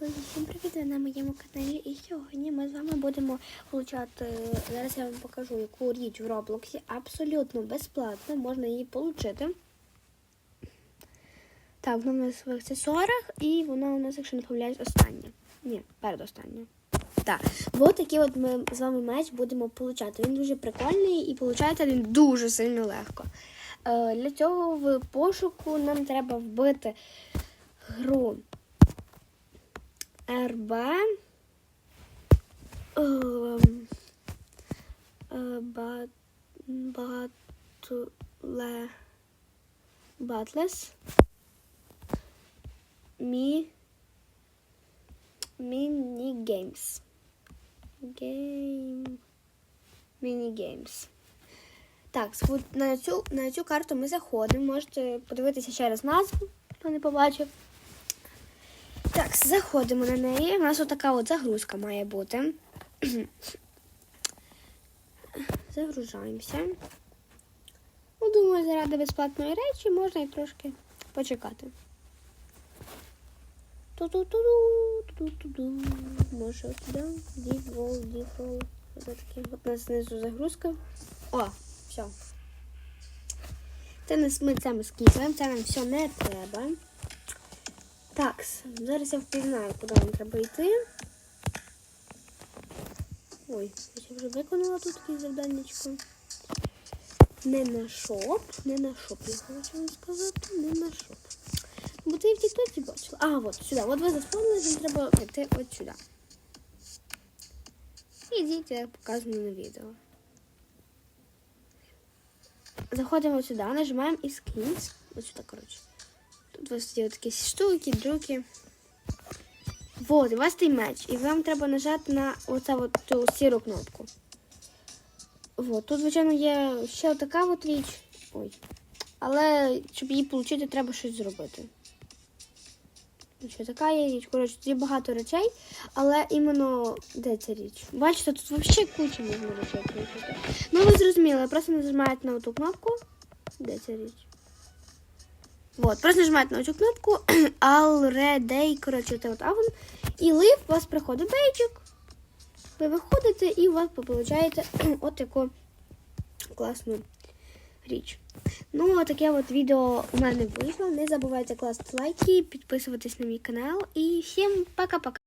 Друзі, всім привіт! На моєму каналі. І сьогодні ми з вами будемо получати. Зараз я вам покажу, яку річ в Роблоксі абсолютно безплатно, можна її отримати. Так, вона у нас в аксесуарах, і вона у нас, якщо не помиляюсь, остання. Ні, передостання. Так, от такий от ми з вами меч будемо получати. Він дуже прикольний і получається він дуже сильно легко. Е, Для цього в пошуку нам треба вбити гру РБ. ба- Батле. Батлес. Мі. Міні-геймс. Гейм. Міні-геймс. Так, на цю, на цю карту ми заходимо. Можете подивитися ще раз назву, хто не побачив. Так, заходимо на неї. У нас отака от загрузка має бути. Загружаємося. Ну, думаю, заради безплатної речі можна і трошки почекати. Ту-ту-ту-ду, ту-ту-ду. Може, сюди. Діфол, діфол. От нас знизу загрузка. О, все. Це ми, ми це ми скіпаємо, це нам все не треба. Так, зараз я впізнаю, куди нам треба йти. Ой, я вже виконала тут таке завданнячко. Не на шоп, не на шоп, я хочу вам сказати, не на шоп. Бо ти в тіктоці бачила. А, от сюди. От ви заспомнили, вам треба йти от сюди. Ідіть, як показано на відео. Заходимо сюди, нажимаємо і skins. Ось сюди, коротше. Тут у вас є такі штуки, друки. Вот, у вас той меч. І вам треба нажати на оцю ту сіру кнопку. Вот, тут, звичайно, є ще така от річ. Ой. Але щоб її отримати, треба щось зробити. Що така є річ? Коротше, тут є багато речей, але іменно де ця річ? Бачите, тут взагалі куча можна речей отримати. Ну, ви зрозуміли, просто нажимаєте на ту кнопку. Де ця річ? Вот, просто нажимаєте на цю кнопку Already, коротше, це от авон. І лив, у вас приходить бейджик. Ви виходите і у вас получаєте от таку класну річ. Ну, таке от відео у мене вийшло. Не забувайте класти лайки, підписуватись на мій канал. І всім пока-пока.